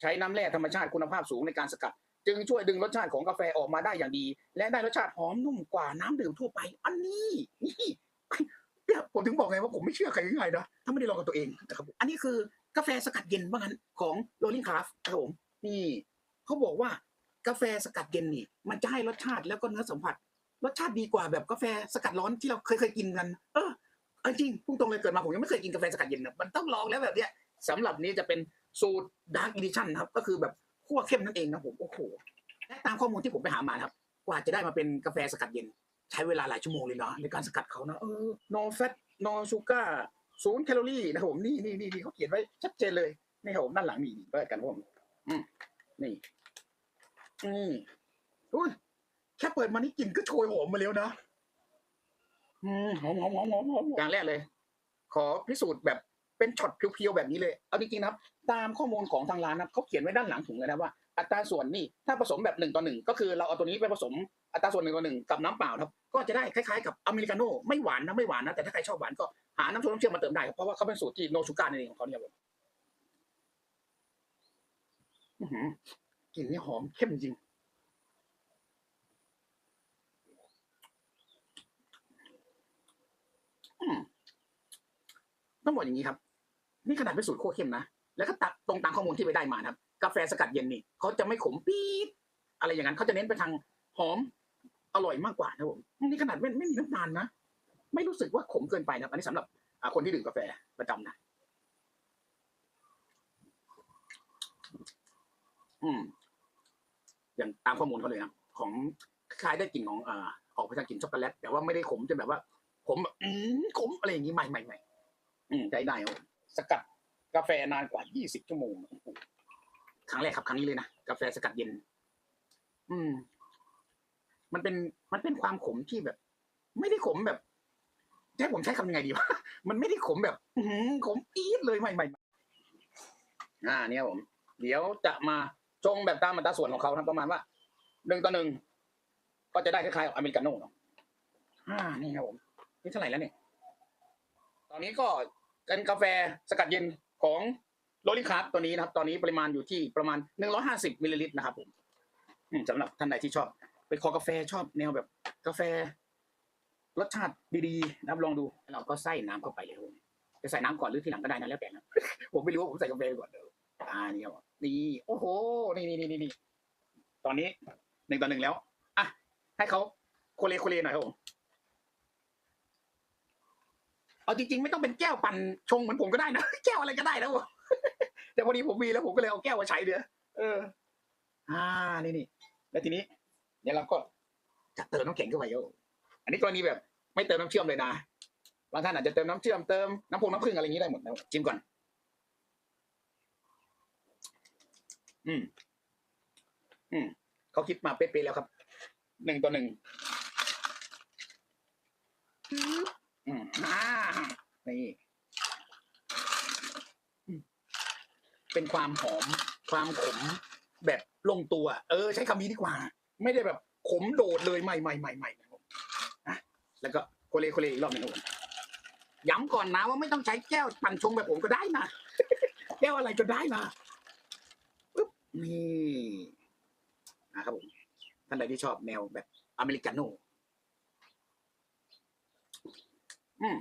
ใช้น้ำแร่ธรรมชาติคุณภาพสูงในการสกัด จึงช่วยดึงรสชาติของกาแฟออกมาได้อย่างดี และได้รสชาติหอมนุ่มกว่าน้ำดื่มทั่วไป อันนี้นี่เนี่ยผมถึงบอกไงว่าผมไม่เชื่อใครง่ายๆนะถ้าไม่ได้ลองกับตัวเองนะครับอันนี้คือกาแฟสกัดเย็นว่างั้นของ Rolling Craft ครับผมนี่เขาบอกว่ากาแฟสกัดเย็นนี่ มันจะให้รสชาติแล้วก็เนื้อสัมผัสรสชาติดีกว่าแบบกาแฟสกัดร้อนที่เราเคยเคยกินกัน เออจริงพุ่งตรงเลยเกิดมาผมยังไม่เคยกินกาแฟสกัดเย็นนะมันต้องลองแล้วแบบเนี้ยสำหรับนี้จะเป็น สูตรดาร์กอีดิชั่นครับ ก็คือแบบคั่วเข้มนั่นเองนะผมโอ้โหและตามข้อมูลที่ผมไปหามาครับ กว่าจะได้มาเป็นกาแฟสกัดเย็น ใช้เวลาหลายชั่วโมงเลยเนาะในการสกัดเขานะเออ no fat no sugar ศูนย์แคลอรี่นะผมนี่นี่นี่เขาเขียนไว้ชัดเจนเลยนี่ครับผมด้านหลังนี่เปิดกันผมอืมนี่อุ้ยแค่เปิดมานี่กลิ่นก็โชยหอมมาแล้วนะหอมหอมหอมหอมหอมอย่างแรกเลย ขอพิสูจน์แบบ เป็นช็อตเพียวๆแบบนี้เลย เอาจริงๆนะครับ ตามข้อมูลของทางร้านนะครับเขาเขียนไว้ด้านหลังถุงเลยนะว่าอัตราส่วนนี่ถ้าผสมแบบหนึ่งต่อหนึ่งก็คือเราเอาตัวนี้ไปผสมอัตราส่วนหนึ่งต่อหนึ่งกับน้ำเปล่าครับก็จะได้คล้ายๆกับอเมริกาโน่ไม่หวานนะไม่หวานนะแต่ถ้าใครชอบหวานก็หาน้ำส้มน้ำเชื่อมมาเติมได้ครับเพราะว่าเขาเป็นสูตรที่โนชูการนั่นเองของเขาเนี่ยครับผมกลิ่นนี่หอมเข้มจริงต้องบอกอย่างนี้ครับ นี่ขนาดเป็นสูตรโคเข้มนะ แล้วก็ตัดตรงตามข้อมูลที่ไปได้มานะครับ กาแฟสกัดเย็นนี่เขาจะไม่ขมปี๊ดอะไรอย่างนั้นเขาจะเน้นไปทางหอมอร่อยมากกว่านะครับผมนี่ขนาดไม่ไม่มีน้ำตาลนะ ไม่รู้สึกว่าขมเกินไปนะอันนี้สำหรับคนที่ดื่มกาแฟประจำนะอืม อย่างตามข้อมูลเขาเลยนะของคล้ายได้กลิ่นของอ่าออกไปทางกลิ่นช็อกโกแลตแต่ว่าไม่ได้ขมจนแบบว่า ขมแบบขมอะไรอย่างนี้ใหม่ใหม่ใหม่อืมได้ได้ครับ สกัดกาแฟนานกว่า 20 ชั่วโมงครั้งแรกครับครั้งนี้เลยนะกาแฟสกัดเย็น อืม มันเป็นมันเป็นความขมที่แบบ ไม่ได้ขมแบบจะให้ผมใช้คำยังไงดีวะมันไม่ได้ขมแบบ อื้อหือขมปี๊ดเลยใหม่ใหม่อ่า เนี่ยผม เดี๋ยวจะมาชงแบบตามอัตราส่วนของเขานะประมาณว่าหนึ่งต่อหนึ่งก็จะได้คล้ายๆอเมริกาโน่เนาะอ่านี่ครับผมนี่เท่าไหร่แล้วเนี่ย ตอนนี้ก็ เป็นกาแฟสกัดเย็นของโรลิคาร์ตัวนี้นะครับ ตอนนี้ปริมาณอยู่ที่ประมาณ 150มิลลิลิตรนะครับผมสำหรับท่านใดที่ชอบเป็นคอกาแฟชอบแนวแบบกาแฟ รสชาติดีๆนะครับลองดูเราก็ใส่น้ำเข้าไปเลยครับจะใส่น้ำก่อนหรือทีหลังก็ได้นะแล้วแต่นะผมไม่รู้ว่าผมใส่กาแฟก่อนเดี๋ยวอ่านี่ครับนี่โอ้โหนี่นี่นี่นี่ตอนนี้หนึ่งต่อหนึ่งแล้วอะให้เขาโคเลโคเลหน่อยครับผม เอาจริงๆไม่ต้องเป็นแก้วปั่นชงเหมือนผมก็ได้นะแก้วอะไรก็ได้นะผมแต่พอดีผมมีแล้วผมก็เลยเอาแก้วมาใช้เด้อเออ อ่านี่นี่แล้วทีนี้เดี๋ยวเราก็จะเติมน้ำแข็งเข้าไปโยอันนี้กรณีแบบ ไม่เติมน้ำเชื่อมเลยนะบางท่านอาจจะเติมน้ำเชื่อมเติมน้ำพงน้ำผึ้งอะไรอย่างนี้ได้หมดนะชิมก่อน อืม อืมเขาคิดมาเป๊ะๆแล้วครับหนึ่งต่อหนึ่งอืมอ่า นี่เป็นความหอม ความขมแบบลงตัว เออ ใช้คำนี้ดีกว่า ไม่ได้แบบขมโดดเลยใหม่ใหม่ใหม่ใหม่นะผมอะแล้วก็โคเลโคเลอีกรอบหนึงผมย้ำก่อนนะว่าไม่ต้องใช้แก้วปั่นชงแบบผมก็ได้นะแก้วอะไรก็ได้นะปึ๊บนี่นะครับผมท่านใดที่ชอบแนวแบบอเมริกาโน่อืม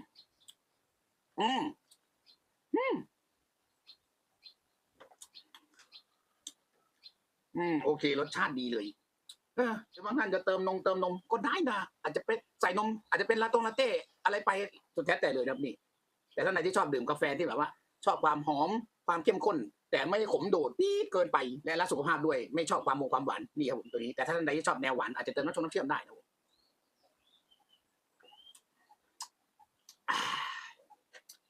อืมอืมอืมโอเค รสชาติดีเลยเออแต่บางท่านจะเติมนมเติมนมก็ได้นะอาจจะเป็นใส่นม อาจจะเป็นลาโต้ลาเต้อะไรไปสุดแท้แต่เลยครับนี่ แต่ท่านไหนที่ชอบดื่มกาแฟที่แบบว่า ชอบความหอมความเข้มข้น แต่ไม่ขมโดดปี๊เกินไปและรักสุขภาพด้วยไม่ชอบความมงความหวานนี่ครับผมตัวนี้แต่ถ้าท่านใดที่ชอบแนวหวานอาจจะเติมน้ำชงน้ำเชื่อมได้นะผมอ่า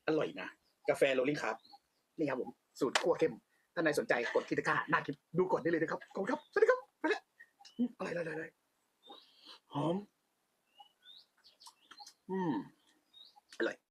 อร่อยนะ กาแฟโรลลิ่งครับ นี่ครับผม สูตรขั้วเข้ม ท่านใดสนใจกดคิดตะกร้าหน้าคลิปดูก่อนได้เลยนะครับขอบคุณครับ สวัสดีครับ ไปแล้วอืมอะไรอะไรอะไรหอม อืม